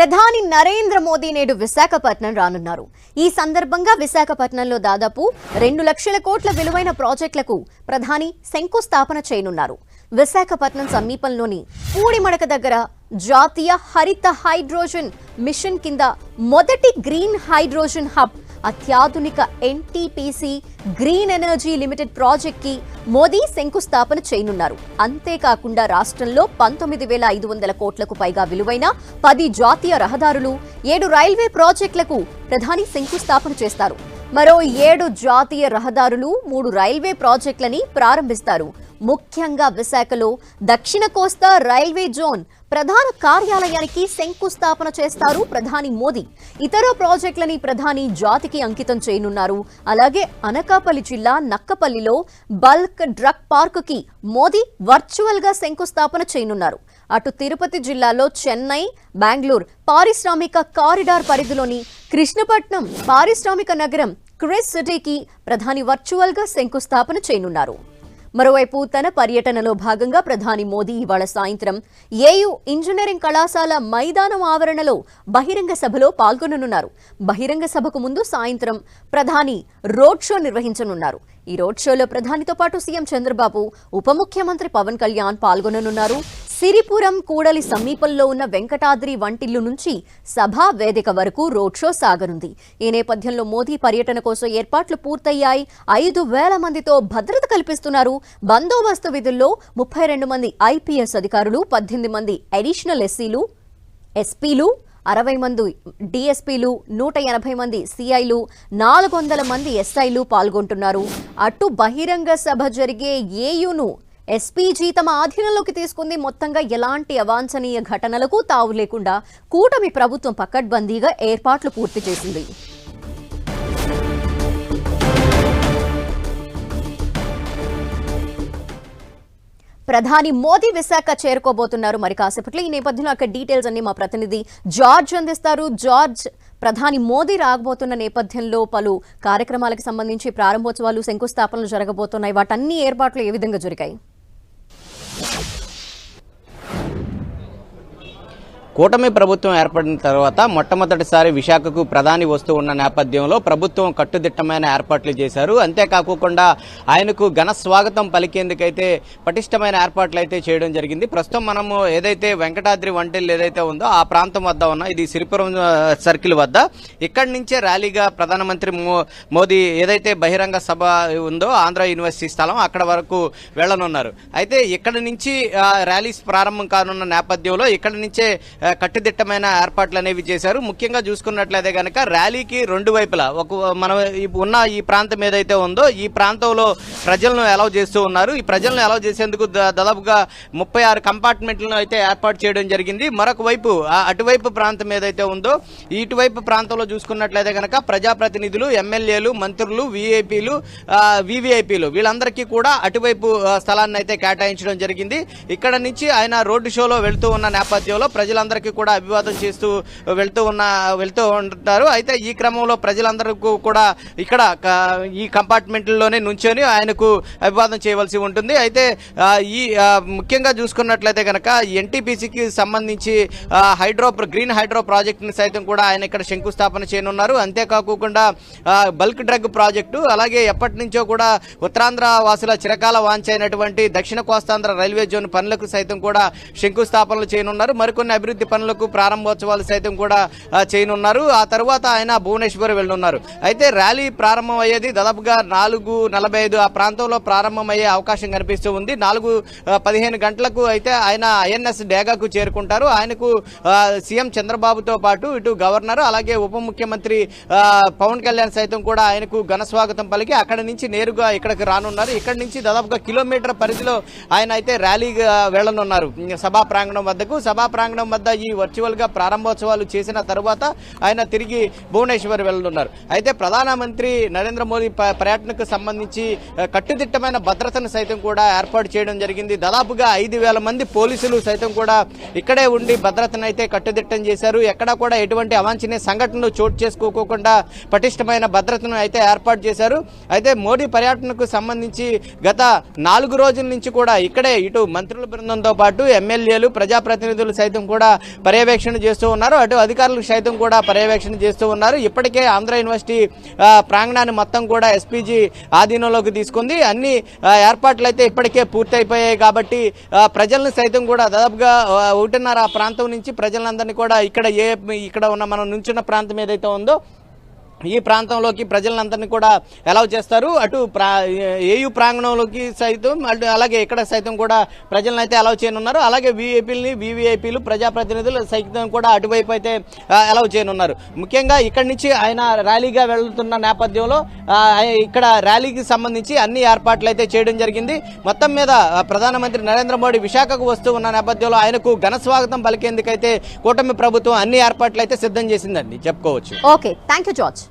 ప్రధాని నరేంద్ర మోదీ నేడు విశాఖపట్నం రానున్నారు. ఈ సందర్భంగా విశాఖపట్నంలో దాదాపు రెండు లక్షల కోట్ల విలువైన ప్రాజెక్టులకు ప్రధాని శంకుస్థాపన చేయనున్నారు. విశాఖపట్నం సమీపంలోని పూడిమడక దగ్గర జాతీయ హరిత హైడ్రోజన్ మిషన్ కింద మొదటి గ్రీన్ హైడ్రోజన్ హబ్ అత్యాధునిక ఎన్టీపీసీ గ్రీన్ ఎనర్జీ లిమిటెడ్ ప్రాజెక్ట్కి మోదీ శంకుస్థాపన చేయనున్నారు. అంతేకాకుండా రాష్ట్రంలో పంతొమ్మిది వేల ఐదు వందల కోట్లకు పైగా విలువైన పది జాతీయ రహదారులు ఏడు రైల్వే ప్రాజెక్టులకు ప్రధాని శంకుస్థాపన చేస్తారు. మరో ఏడు జాతీయ రహదారులు మూడు రైల్వే ప్రాజెక్టులని ప్రారంభిస్తారు. ముఖ్యంగా విశాఖలో దక్షిణ కోస్తా రైల్వే జోన్ ప్రధాన కార్యాలయానికి శంకుస్థాపన చేస్తారు ప్రధాని మోదీ. ఇతర ప్రాజెక్టులని ప్రధాని జాతికి అంకితం చేయనున్నారు. అలాగే అనకాపల్లి జిల్లా నక్కపల్లిలో బల్క్ డ్రగ్ పార్క్కి మోదీ వర్చువల్గా శంకుస్థాపన చేయనున్నారు. అటు తిరుపతి జిల్లాలో చెన్నై బెంగళూరు పారిశ్రామిక కారిడార్ పరిధిలోని కృష్ణపట్నం పారిశ్రామిక నగరం క్రిస్ సిటీకి ప్రధాని వర్చువల్గా శంకుస్థాపన చేయనున్నారు. మరోవైపు తన పర్యటనలో భాగంగా ప్రధాని మోదీ ఇవాళ సాయంత్రం ఏయు ఇంజనీరింగ్ కళాశాల మైదానం ఆవరణలో బహిరంగ సభలో పాల్గొననున్నారు. బహిరంగ సభకు ముందు సాయంత్రం ప్రధాని రోడ్ షో నిర్వహించనున్నారు. ఈ రోడ్ షోలో ప్రధానితో పాటు సీఎం చంద్రబాబు ఉప ముఖ్యమంత్రి పవన్ కళ్యాణ్ పాల్గొననున్నారు. సిరిపురం కూడలి సమీపంలో ఉన్న వెంకటాద్రి వంటిల్లు నుంచి సభా వేదిక వరకు రోడ్ షో సాగనుంది. ఈ నేపథ్యంలో మోదీ పర్యటన కోసం ఏర్పాట్లు పూర్తయ్యాయి. ఐదు వేల మందితో భద్రత కల్పిస్తున్నారు. బందోబస్తు విధుల్లో ముప్పై రెండు మంది ఐపీఎస్ అధికారులు పద్దెనిమిది మంది అడిషనల్ ఎస్సీలు ఎస్పీలు అరవై మంది డిఎస్పీలు నూట ఎనభై మంది సిఐలు నాలుగు వందల మంది ఎస్ఐలు పాల్గొంటున్నారు. అటు బహిరంగ సభ జరిగే ఏయును ఎస్పీజీ తమ ఆధీనంలోకి తీసుకుంది. మొత్తంగా ఎలాంటి అవాంఛనీయ ఘటనలకు తావు లేకుండా కూటమి ప్రభుత్వం పకడ్బందీగా ఏర్పాట్లు పూర్తి చేసింది. ప్రధాని మోదీ విశాఖ చేరుకోబోతున్నారు. మరి కాసేపట్లో ఈ నేపథ్యంలో అక్కడ డీటెయిల్స్ అన్ని మా ప్రతినిధి జార్జ్ అందిస్తారు. జార్జ్ ప్రధాని మోదీ రాకపోతున్న నేపథ్యంలో పలు కార్యక్రమాలకు సంబంధించి ప్రారంభోత్సవాలు శంకుస్థాపనలు జరగబోతున్నాయి. వాటన్ని ఏర్పాట్లు ఏ విధంగా జరిగాయి? కూటమి ప్రభుత్వం ఏర్పడిన తర్వాత మొట్టమొదటిసారి విశాఖకు ప్రధాని వస్తూ ఉన్న నేపథ్యంలో ప్రభుత్వం కట్టుదిట్టమైన ఏర్పాట్లు చేశారు. అంతేకాకుండా ఆయనకు ఘన స్వాగతం పలికేందుకైతే పటిష్టమైన ఏర్పాట్లు అయితే చేయడం జరిగింది. ప్రస్తుతం మనము ఏదైతే వెంకటాద్రి వంటిల్లు ఏదైతే ఉందో ఆ ప్రాంతం వద్ద ఉన్న ఇది సిరిపురం సర్కిల్ వద్ద ఇక్కడి నుంచే ర్యాలీగా ప్రధానమంత్రి మోదీ ఏదైతే బహిరంగ సభ ఉందో ఆంధ్ర యూనివర్సిటీ స్థలం అక్కడ వరకు వెళ్ళనున్నారు అయితే ఇక్కడ నుంచి ర్యాలీస్ ప్రారంభం కానున్న నేపథ్యంలో ఇక్కడి నుంచే కట్టుదిట్టమైన ఏర్పాట్లు అనేవి చేశారు. ముఖ్యంగా చూసుకున్నట్లయితే కనుక ర్యాలీకి రెండు వైపులా ఒక మనం ఉన్న ఈ ప్రాంతం ఏదైతే ఉందో ఈ ప్రాంతంలో ప్రజలను అలౌ చేస్తూ ఉన్నారు. ఈ ప్రజలను అలౌ చేసేందుకు దాదాపుగా ముప్పై ఆరు కంపార్ట్మెంట్లను అయితే ఏర్పాటు చేయడం జరిగింది. మరొక వైపు ఆ అటువైపు ప్రాంతం ఏదైతే ఉందో ఇటువైపు ప్రాంతంలో చూసుకున్నట్లయితే కనుక ప్రజాప్రతినిధులు ఎమ్మెల్యేలు మంత్రులు విఐపీలు వివిఐపీలు వీళ్ళందరికీ కూడా అటువైపు స్థలాన్ని అయితే కేటాయించడం జరిగింది. ఇక్కడ నుంచి ఆయన రోడ్డు షోలో వెళ్తూ ఉన్న నేపథ్యంలో ప్రజలందరికీ కూడా అభివాదం చేస్తూ వెళ్తూ ఉన్న వెళ్తూ ఉంటారు. అయితే ఈ క్రమంలో ప్రజలందరికీ కూడా ఇక్కడ ఈ కంపార్ట్మెంట్లోనే నుంచొని ఆయనకు అభివాదం చేయవలసి ఉంటుంది. అయితే ఈ ముఖ్యంగా చూసుకున్నట్లయితే కనుక ఎన్టీపీసీకి సంబంధించి హైడ్రో గ్రీన్ హైడ్రో ప్రాజెక్టుని సైతం కూడా ఆయన ఇక్కడ శంకుస్థాపన చేయనున్నారు. అంతేకాకుండా బల్క్ డ్రగ్ ప్రాజెక్టు అలాగే ఎప్పటి నుంచో కూడా ఉత్తరాంధ్ర వాసుల చిరకాల వాంఛ అయినటువంటి దక్షిణ కోస్తాంధ్ర రైల్వే జోన్ పనులకు సైతం కూడా శంకుస్థాపనలు చేయనున్నారు. మరికొన్ని అభివృద్ధి పనులకు ప్రారంభోత్సవాలు సైతం కూడా చేయనున్నారు. ఆ తర్వాత ఆయన భువనేశ్వర్ వెళ్ళనున్నారు. అయితే ర్యాలీ ప్రారంభం అయ్యేది దాదాపుగా నాలుగు నలభై ఐదు ఆ ప్రాంతంలో ప్రారంభమయ్యే అవకాశం కనిపిస్తూ ఉంది. నాలుగు పదిహేను గంటలకు అయితే ఆయన ఐఎన్ఎస్ డేగాకు చేరుకుంటారు. ఆయనకు సీఎం చంద్రబాబుతో పాటు ఇటు గవర్నర్ అలాగే ఉప ముఖ్యమంత్రి పవన్ కళ్యాణ్ సైతం కూడా ఆయనకు ఘన స్వాగతం పలికి అక్కడి నుంచి నేరుగా ఇక్కడికి రానున్నారు. ఇక్కడ నుంచి దాదాపుగా కిలోమీటర్ పరిధిలో ఆయన అయితే ర్యాలీగా వెళ్ళనున్నారు సభా ప్రాంగణం వద్దకు. సభా ప్రాంగణం వద్ద ఈ వర్చువల్గా ప్రారంభోత్సవాలు చేసిన తర్వాత ఆయన తిరిగి భువనేశ్వర్ వెళ్ళనున్నారు. అయితే ప్రధానమంత్రి నరేంద్ర మోదీ ప- పర్యటనకు సంబంధించి కట్టుదిట్టమైన భద్రతను సైతం కూడా ఏర్పాటు చేయడం జరిగింది. దాదాపుగా ఐదు వేల మంది పోలీసులు సైతం కూడా ఇక్కడే ఉండి భద్రతను అయితే కట్టుదిట్టం చేశారు. ఎక్కడా కూడా ఎటువంటి అవాంఛనీయ సంఘటనలు చోటు చేసుకోకుండా పటిష్టమైన భద్రతను అయితే ఏర్పాటు చేశారు. అయితే మోడీ పర్యటనకు సంబంధించి గత నాలుగు రోజుల నుంచి కూడా ఇక్కడే ఇటు మంత్రుల బృందంతో పాటు ఎమ్మెల్యేలు ప్రజాప్రతినిధులు సైతం కూడా పర్యవేక్షణ చేస్తూ ఉన్నారు. అటు అధికారులు సైతం కూడా పర్యవేక్షణ చేస్తూ ఉన్నారు. ఇప్పటికే ఆంధ్ర యూనివర్సిటీ ప్రాంగణాన్ని మొత్తం కూడా ఎస్పీజీ ఆధీనంలోకి తీసుకుంది. అన్ని ఏర్పాట్లు అయితే ఇప్పటికే పూర్తయిపోయాయి కాబట్టి ప్రజలను సైతం కూడా దాదాపుగా ఆ, ఒకటిన్నర ప్రాంతం నుంచి ప్రజలందరినీ కూడా ఇక్కడ ఏ ఇక్కడ ఉన్న మనం నుంచున్న ప్రాంతం ఏదైతే ఉందో ఈ ప్రాంతంలోకి ప్రజలందరినీ కూడా అలౌ చేస్తారు అటు ప్రా ఏయు ప్రాంగణంలోకి సైతం అటు అలాగే ఇక్కడ సైతం కూడా ప్రజలను అయితే అలౌ చేయనున్నారు అలాగే వీఐపీలని వీవీఐపీలు ప్రజాప్రతినిధులు సైతం కూడా అటువైపు అయితే అలౌ చేయనున్నారు ముఖ్యంగా ఇక్కడి నుంచి ఆయన ర్యాలీగా వెళ్తున్న నేపథ్యంలో ఇక్కడ ర్యాలీకి సంబంధించి అన్ని ఏర్పాట్లు అయితే చేయడం జరిగింది మొత్తం మీద ప్రధానమంత్రి నరేంద్ర మోడీ విశాఖకు వస్తూ ఉన్న నేపథ్యంలో ఆయనకు ఘన స్వాగతం పలికేందుకైతే కూటమి ప్రభుత్వం అన్ని ఏర్పాట్లు అయితే సిద్ధం చేసిందండి చెప్పుకోవచ్చు ఓకే థ్యాంక్ యూ జార్జ్